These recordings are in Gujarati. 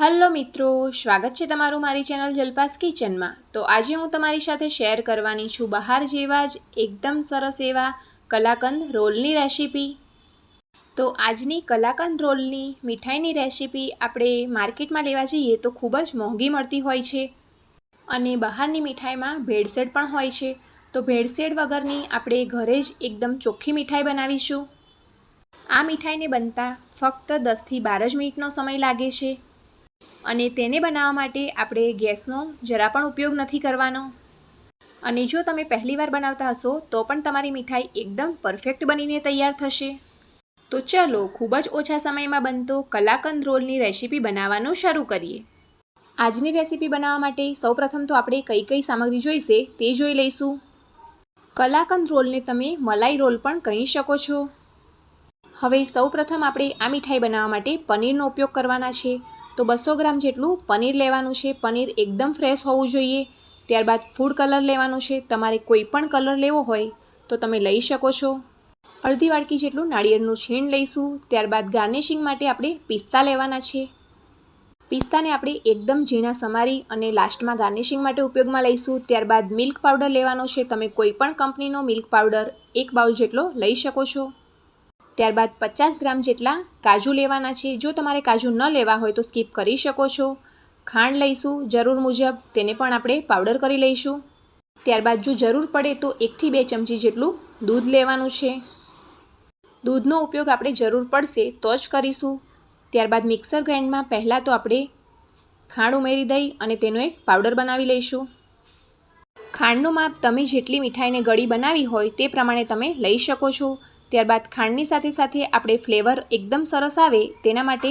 હલો મિત્રો, સ્વાગત છે તમારું મારી ચેનલ જલપાસ કિચનમાં. તો આજે હું તમારી સાથે શેર કરવાની છું બહાર જેવા જ એકદમ સરસ એવા કલાકંદ રોલની રેસીપી. તો આજની કલાકંદ રોલની મીઠાઈની રેસીપી આપણે માર્કેટમાં લેવા જઈએ તો ખૂબ જ મોંઘી મળતી હોય છે. અને બહારની મીઠાઈમાં ભેળસેળ પણ હોય છે. તો ભેળસેળ વગરની આપણે ઘરે જ એકદમ ચોખ્ખી મીઠાઈ બનાવીશું. આ મીઠાઈને બનતા ફક્ત દસથી બાર જ મિનિટનો સમય લાગે છે. અને તેને બનાવવા માટે આપણે ગેસનો જરા પણ ઉપયોગ નથી કરવાનો. અને જો તમે પહેલીવાર બનાવતા હશો, તો પણ તમારી મીઠાઈ એકદમ પરફેક્ટ બનીને તૈયાર થશે. તો ચાલો ખૂબ જ ઓછા સમયમાં બનતો કલાકંદ રોલની રેસીપી બનાવવાનું શરૂ કરીએ. આજની રેસીપી બનાવવા માટે સૌપ્રથમ તો આપણે કઈ કઈ સામગ્રી જોઈશે તે જોઈ લઈશું. કલાકંદ રોલને તમે મલાઈ રોલ પણ કહી શકો છો. હવે સૌપ્રથમ આપણે આ મીઠાઈ બનાવવા માટે પનીરનો ઉપયોગ કરવાના છે. તો બસો ગ્રામ જેટલું પનીર લેવાનું છે. પનીર એકદમ ફ્રેશ હોવું જોઈએ. ત્યારબાદ ફૂડ કલર લેવાનું છે. તમારે કોઈ પણ કલર લેવો હોય તો તમે લઈ શકો છો. અડધી વાડકી જેટલું નાળિયેરનું છીણ લઈશું. ત્યારબાદ ગાર્નિશિંગ માટે આપણે પિસ્તા લેવાના છે. પિસ્તાને આપણે એકદમ ઝીણા સમારી અને લાસ્ટમાં ગાર્નિશિંગ માટે ઉપયોગમાં લઈશું. ત્યારબાદ મિલ્ક પાવડર લેવાનો છે. તમે કોઈ પણ કંપનીનો મિલ્ક પાવડર એક બાઉલ જેટલો લઈ શકો છો. ત્યારબાદ પચાસ ગ્રામ જેટલા કાજુ લેવાના છે. જો તમારે કાજુ ન લેવા હોય તો સ્કીપ કરી શકો છો. ખાંડ લઈશું જરૂર મુજબ, તેને પણ આપણે પાવડર કરી લઈશું. ત્યારબાદ જો જરૂર પડે તો એકથી બે ચમચી જેટલું દૂધ લેવાનું છે. દૂધનો ઉપયોગ આપણે જરૂર પડશે તો જ કરીશું. ત્યારબાદ મિક્સર ગ્રાઇન્ડમાં પહેલાં તો આપણે ખાંડ ઉમેરી દઈ અને તેનો એક પાવડર બનાવી લઈશું. ખાંડનું માપ તમે જેટલી મીઠાઈને ગળી બનાવી હોય તે પ્રમાણે તમે લઈ શકો છો. ત્યારબાદ ખાંડની સાથે સાથે આપણે ફ્લેવર એકદમ સરસ આવે તેના માટે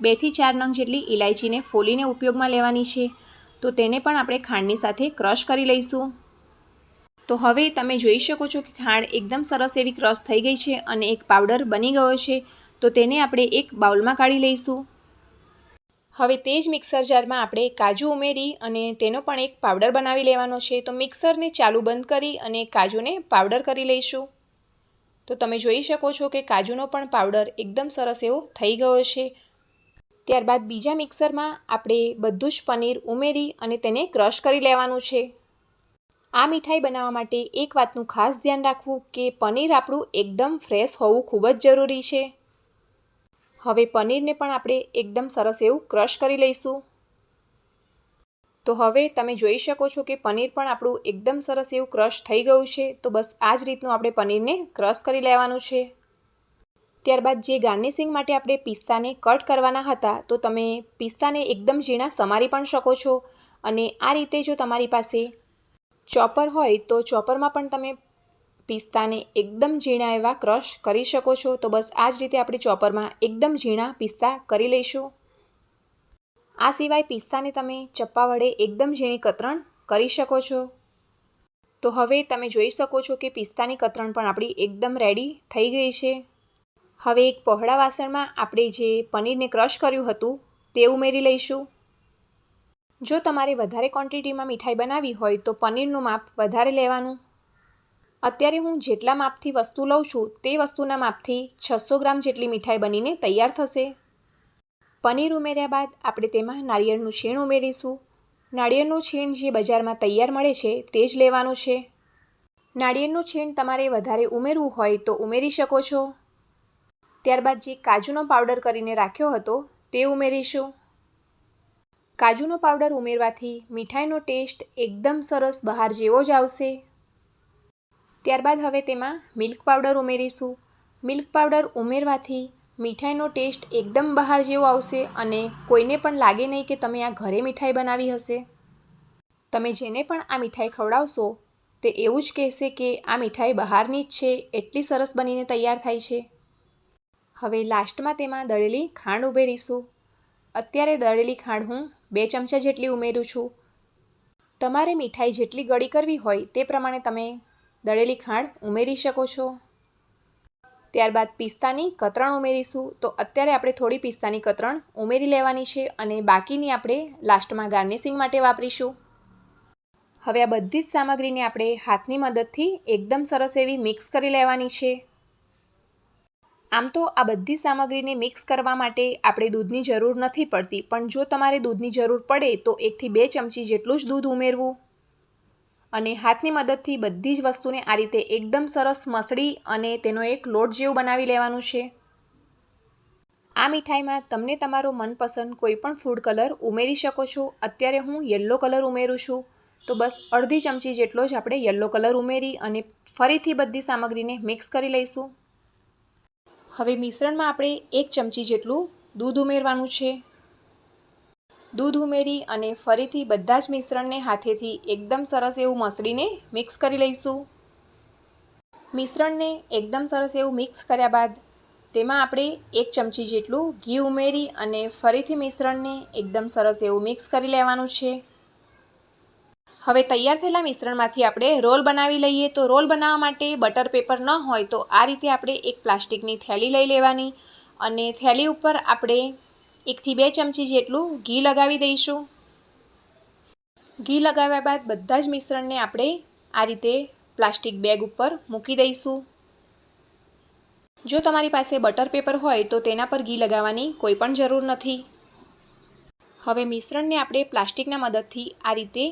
બેથી ચાર નંગ જેટલી ઇલાયચીને ફોલીને ઉપયોગમાં લેવાની છે. તો તેને પણ આપણે ખાંડની સાથે ક્રશ કરી લઈશું. તો હવે તમે જોઈ શકો છો કે ખાંડ એકદમ સરસ એવી ક્રશ થઈ ગઈ છે અને એક પાવડર બની ગયો છે. તો તેને આપણે એક બાઉલમાં કાઢી લઈશું. હવે તે જ મિક્સર જારમાં આપણે કાજુ ઉમેરી અને તેનો પણ એક પાવડર બનાવી લેવાનો છે. તો મિક્સરને ચાલુ બંધ કરી અને કાજુને પાવડર કરી લઈશું. તો તમે જોઈ શકો છો કે કાજુનો પણ પાવડર એકદમ સરસ એવો થઈ ગયો છે. ત્યારબાદ બીજા મિક્સરમાં આપણે બધું જ પનીર ઉમેરી અને તેને ક્રશ કરી લેવાનું છે. આ મીઠાઈ બનાવવા માટે એક વાતનું ખાસ ધ્યાન રાખવું કે પનીર આપણું એકદમ ફ્રેશ હોવું ખૂબ જ જરૂરી છે. હવે પનીરને પણ આપણે એકદમ સરસ એવું ક્રશ કરી લઈશું. તો હવે તમે જોઈ શકો છો કે પનીર પણ આપણું એકદમ સરસ એવું ક્રશ થઈ ગયું છે. તો બસ આ જ રીતનું આપણે પનીરને ક્રશ કરી લેવાનું છે. ત્યારબાદ જે ગાર્નિશિંગ માટે આપણે પિસ્તાને કટ કરવાના હતા, તો તમે પિસ્તાને એકદમ ઝીણા સમારી પણ શકો છો. અને આ રીતે જો તમારી પાસે ચોપર હોય, તો ચોપરમાં પણ તમે પિસ્તાને એકદમ ઝીણા એવા ક્રશ કરી શકો છો. તો બસ આ જ રીતે આપણે ચોપરમાં એકદમ ઝીણા પિસ્તા કરી લઈશું. આ સિવાય પિસ્તાને તમે ચપ્પા વડે એકદમ ઝીણી કતરણ કરી શકો છો. તો હવે તમે જોઈ શકો છો કે પિસ્તાની કતરણ પણ આપણી એકદમ રેડી થઈ ગઈ છે. હવે એક પહોળા વાસણમાં આપણે જે પનીરને ક્રશ કર્યું હતું તે ઉમેરી લઈશું. જો તમારે વધારે ક્વોન્ટિટીમાં મીઠાઈ બનાવવી હોય તો પનીરનું માપ વધારે લેવાનું. અત્યારે હું જેટલા માપથી વસ્તુ લઉં છું તે વસ્તુના માપથી છસો ગ્રામ જેટલી મીઠાઈ બનીને તૈયાર થશે. પનીર ઉમેર્યા બાદ આપણે તેમાં નાળિયેરનું છીણ ઉમેરીશું. નાળિયેરનું છીણ જે બજારમાં તૈયાર મળે છે તે જ લેવાનું છે. નાળિયેરનું છીણ તમારે વધારે ઉમેરવું હોય તો ઉમેરી શકો છો. ત્યારબાદ જે કાજુનો પાવડર કરીને રાખ્યો હતો તે ઉમેરીશું. કાજુનો પાવડર ઉમેરવાથી મીઠાઈનો ટેસ્ટ એકદમ સરસ બહાર જેવો જ આવશે. ત્યારબાદ હવે તેમાં મિલ્ક પાવડર ઉમેરીશું. મિલ્ક પાવડર ઉમેરવાથી મીઠાઈનો ટેસ્ટ એકદમ બહાર જેવો આવશે અને કોઈને પણ લાગે નહીં કે તમે આ ઘરે મીઠાઈ બનાવી હશે. તમે જેને પણ આ મીઠાઈ ખવડાવશો, તે એવું જ કહેશે કે આ મીઠાઈ બહારની જ છે, એટલી સરસ બનીને તૈયાર થાય છે. હવે લાસ્ટમાં તેમાં દળેલી ખાંડ ઉમેરીશું. અત્યારે દળેલી ખાંડ હું બે ચમચા જેટલી ઉમેરું છું. તમારે મીઠાઈ જેટલી ગળી કરવી હોય તે પ્રમાણે તમે દળેલી ખાંડ ઉમેરી શકો છો. ત્યારબાદ પિસ્તાની કતરણ ઉમેરીશું. તો અત્યારે આપણે થોડી પિસ્તાની કતરણ ઉમેરી લેવાની છે અને બાકીની આપણે લાસ્ટમાં ગાર્નિશિંગ માટે વાપરીશું. હવે આ બધી જ સામગ્રીને આપણે હાથની મદદથી એકદમ સરસ એવી મિક્સ કરી લેવાની છે. આમ તો આ બધી સામગ્રીને મિક્સ કરવા માટે આપણે દૂધની જરૂર નથી પડતી, પણ જો તમારે દૂધની જરૂર પડે તો એકથી બે ચમચી જેટલું જ દૂધ ઉમેરવું. અને હાથની મદદથી બધી જ વસ્તુને આ રીતે એકદમ સરસ મસળી અને તેનો એક લોટ જેવું બનાવી લેવાનું છે. આ મીઠાઈમાં તમને તમારો મનપસંદ કોઈપણ ફૂડ કલર ઉમેરી શકો છો. અત્યારે હું યલો કલર ઉમેરું છું. તો બસ અડધી ચમચી જેટલો જ આપણે યલો કલર ઉમેરી અને ફરીથી બધી સામગ્રીને મિક્સ કરી લઈશું. હવે મિશ્રણમાં આપણે એક ચમચી જેટલું દૂધ ઉમેરવાનું છે. દૂધ ઉમેરી અને ફરીથી બધા જ મિશ્રણને હાથેથી એકદમ સરસ એવું મસળીને મિક્સ કરી લઈશું. મિશ્રણને એકદમ સરસ એવું મિક્સ કર્યા બાદ તેમાં આપણે એક ચમચી જેટલું ઘી ઉમેરી અને ફરીથી મિશ્રણને એકદમ સરસ એવું મિક્સ કરી લેવાનું છે. હવે તૈયાર થયેલા મિશ્રણમાંથી આપણે રોલ બનાવી લઈએ. તો રોલ બનાવવા માટે બટર પેપર ન હોય તો આ રીતે આપણે એક પ્લાસ્ટિકની થેલી લઈ લેવાની અને થેલી ઉપર આપણે એકથી બે ચમચી જેટલું ઘી લગાવી દઈશું. ઘી લગાવ્યા બાદ બધા જ મિશ્રણને આપણે આ રીતે પ્લાસ્ટિક બેગ ઉપર મૂકી દઈશું. જો તમારી પાસે બટર પેપર હોય તો તેના પર ઘી લગાવવાની કોઈ પણ જરૂર નથી. હવે મિશ્રણને આપણે પ્લાસ્ટિકના મદદથી આ રીતે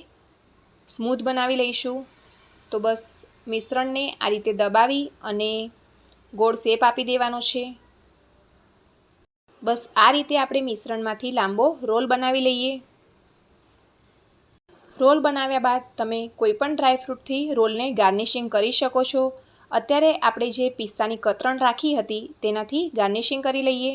સ્મૂથ બનાવી લઈશું. તો બસ મિશ્રણને આ રીતે દબાવી અને ગોળ શેપ આપી દેવાનો છે. બસ આ રીતે આપણે મિશ્રણમાંથી લાંબો રોલ બનાવી લઈએ. રોલ બનાવ્યા બાદ તમે કોઈપણ ડ્રાયફ્રૂટથી રોલને ગાર્નિશિંગ કરી શકો છો. અત્યારે આપણે જે પિસ્તાની કતરણ રાખી હતી તેનાથી ગાર્નિશિંગ કરી લઈએ.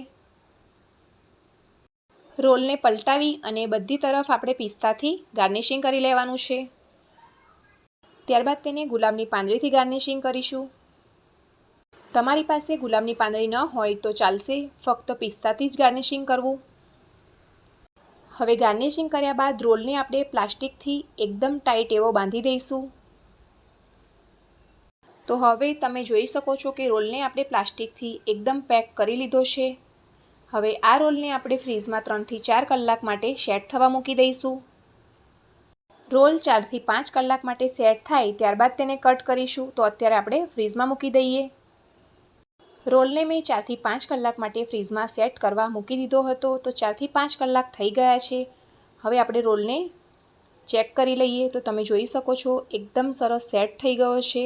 રોલને પલટાવી અને બધી તરફ આપણે પિસ્તાથી ગાર્નિશિંગ કરી લેવાનું છે. ત્યારબાદ તેને ગુલાબની પાંદડીથી ગાર્નિશિંગ કરીશું. તમારી પાસે ગુલાબની પાંદડી ન હોય તો ચાલશે ફક્ત પિસ્તાથી જ ગાર્નિશિંગ કરવું. હવે ગાર્નિશિંગ કર્યા બાદ રોલને આપણે પ્લાસ્ટિકથી એકદમ ટાઈટ એવો બાંધી દઈશું. તો હવે તમે જોઈ શકો છો કે રોલને આપણે પ્લાસ્ટિકથી એકદમ પેક કરી લીધો છે. હવે આ રોલને આપણે ફ્રીઝમાં ત્રણથી ચાર કલાક માટે સેટ થવા મૂકી દઈશું. રોલ ચારથી પાંચ કલાક માટે સેટ થાય ત્યારબાદ તેને કટ કરીશું તો અત્યારે આપણે ફ્રીઝમાં મૂકી દઈએ. રોલને મેં ચારથી પાંચ કલાક માટે ફ્રીઝમાં સેટ કરવા મૂકી દીધો હતો, તો ચારથી પાંચ કલાક થઈ ગયા છે. હવે આપણે રોલને ચેક કરી લઈએ તો તમે જોઈ શકો છો, એકદમ સરસ સેટ થઈ ગયો છે.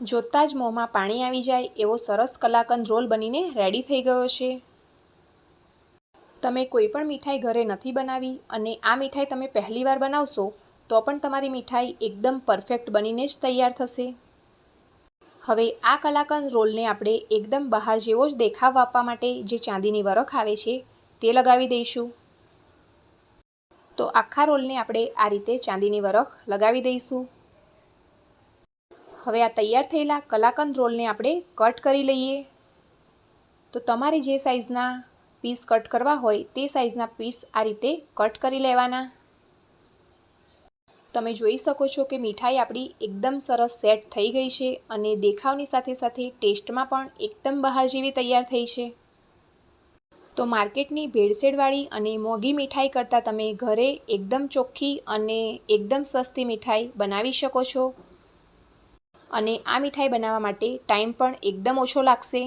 જોતાં જ મોંમાં પાણી આવી જાય એવો સરસ કલાકંદ રોલ બનીને રેડી થઈ ગયો છે. તમે કોઈ પણ મીઠાઈ ઘરે નથી બનાવી અને આ મીઠાઈ તમે પહેલીવાર બનાવશો, તો પણ તમારી મીઠાઈ એકદમ પરફેક્ટ બનીને જ તૈયાર થશે. હવે આ કલાકંદ રોલને આપણે એકદમ બહાર જેવો જ દેખાવ આપવા માટે જે ચાંદીની વરખ આવે છે, તે લગાવી દઈશું. તો આખા રોલને આપણે આ રીતે ચાંદીની વરખ લગાવી દઈશું. હવે આ તૈયાર થયેલા કલાકંદ રોલને આપણે કટ કરી લઈએ. તો તમારે જે સાઇઝના પીસ કટ કરવા હોય, તે સાઇઝના પીસ આ રીતે કટ કરી લેવાના. તમે જોઈ શકો છો કે મીઠાઈ આપણી એકદમ સરસ સેટ થઈ ગઈ છે અને દેખાવની સાથે સાથે ટેસ્ટમાં પણ એકદમ બહાર જેવી તૈયાર થઈ છે. તો માર્કેટની ભેળસેળવાળી અને મોંઘી મીઠાઈ કરતાં તમે ઘરે એકદમ ચોખ્ખી અને એકદમ સસ્તી મીઠાઈ બનાવી શકો છો. અને આ મીઠાઈ બનાવવા માટે ટાઈમ પણ એકદમ ઓછો લાગશે.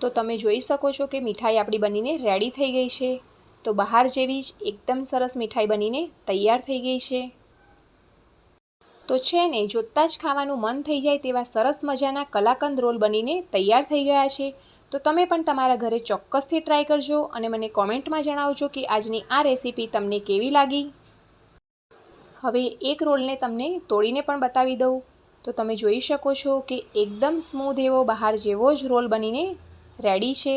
તો તમે જોઈ શકો છો કે મીઠાઈ આપણી બનીને રેડી થઈ ગઈ છે. તો બહાર જેવી જ એકદમ સરસ મીઠાઈ બનીને તૈયાર થઈ ગઈ છે. તો છે ને, જોતાં જ ખાવાનું મન થઈ જાય તેવા સરસ મજાના કલાકંદ રોલ બનીને તૈયાર થઈ ગયા છે. તો તમે પણ તમારા ઘરે ચોક્કસથી ટ્રાય કરજો અને મને કોમેન્ટમાં જણાવજો કે આજની આ રેસીપી તમને કેવી લાગી. હવે એક રોલને તમને તોડીને પણ બતાવી દઉં. તો તમે જોઈ શકો છો કે એકદમ સ્મૂધ એવો બહાર જેવો જ રોલ બનીને રેડી છે.